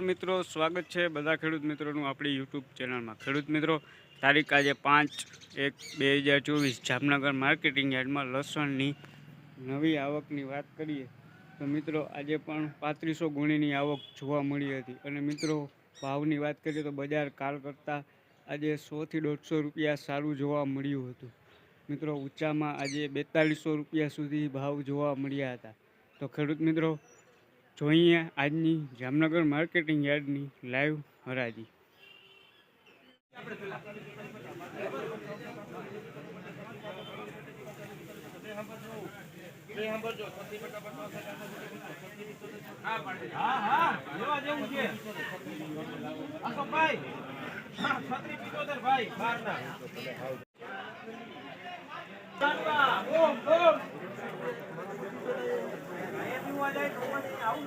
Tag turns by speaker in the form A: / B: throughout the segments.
A: મિત્રો, સ્વાગત છે બધા ખેડૂત મિત્રોનું આપણી યુટ્યુબ ચેનલમાં. ખેડૂત મિત્રો, તારીખ આજે પાંચ એક બે હજાર ચોવીસ, જામનગર માર્કેટિંગ યાર્ડમાં લસણની નવી આવકની વાત કરીએ, તો મિત્રો આજે પણ પાંત્રીસો ગુણીની આવક જોવા મળી હતી. અને મિત્રો, ભાવની વાત કરીએ તો બજાર કાલ કરતાં આજે સોથી દોઢસો રૂપિયા સારું જોવા મળ્યું હતું. મિત્રો, ઊંચામાં આજે બેતાલીસો રૂપિયા સુધી ભાવ જોવા મળ્યા હતા. તો ખેડૂત મિત્રો જોઈએ આજની જામનગર માર્કેટિંગ યાર્ડની લાઈવ હરાજી.
B: ભાઈ આવું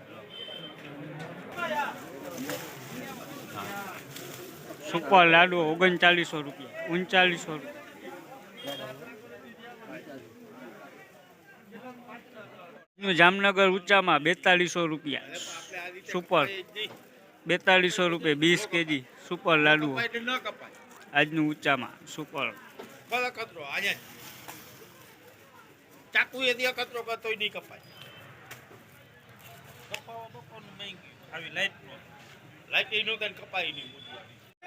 A: સુપર લાડુ ઓગણચાલીસો રૂપિયા ઉનચાલીસો રૂપિયા. જામનગર ઊંચામાં બેતાલીસો રૂપિયા સુપર. બેતાલીસો રૂપિયા બીસ કેજી સુપર લાડુ. આજનું ઊંચામાં સુપર.
C: ચાકુ એ દે કચરો કરતોય નહીં કપાય. કપાવા મહેંગી આવી લાઈટ લાઈટ એનું નો કપાય નહીં.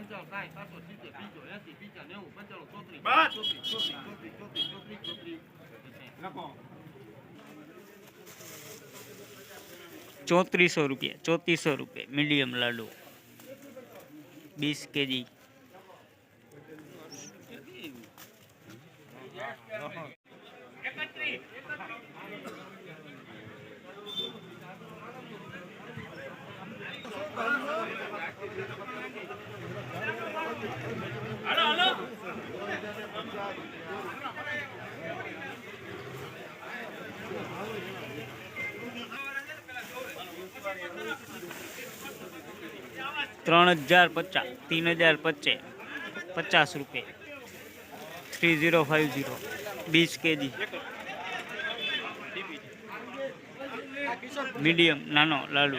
D: પંચાવન સાઠ સાતસો સિત્તેર પંચાણું ચોત્રીસ
A: રૂપિયા ચોત્રીસો રૂપિયા મીડિયમ લાડુ. બીસ કેજી. ત્રણ હજાર પચાસ तीन હજાર પચે પચાસ રૂપિયા. થ્રી ઝીરો ફાઇવ ઝીરો બીસ કેજી. મીડિયમ, નાનો, લાડુ.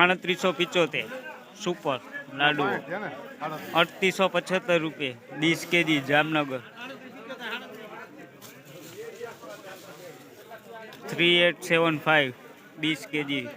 A: આડત્રીસો પિચોતેર. સુપર. લાડુ અડતીસો પચહત્તર રૂપિયા. ડીસ KG Jamnagar. Three eight seven five ડીસ કેજી.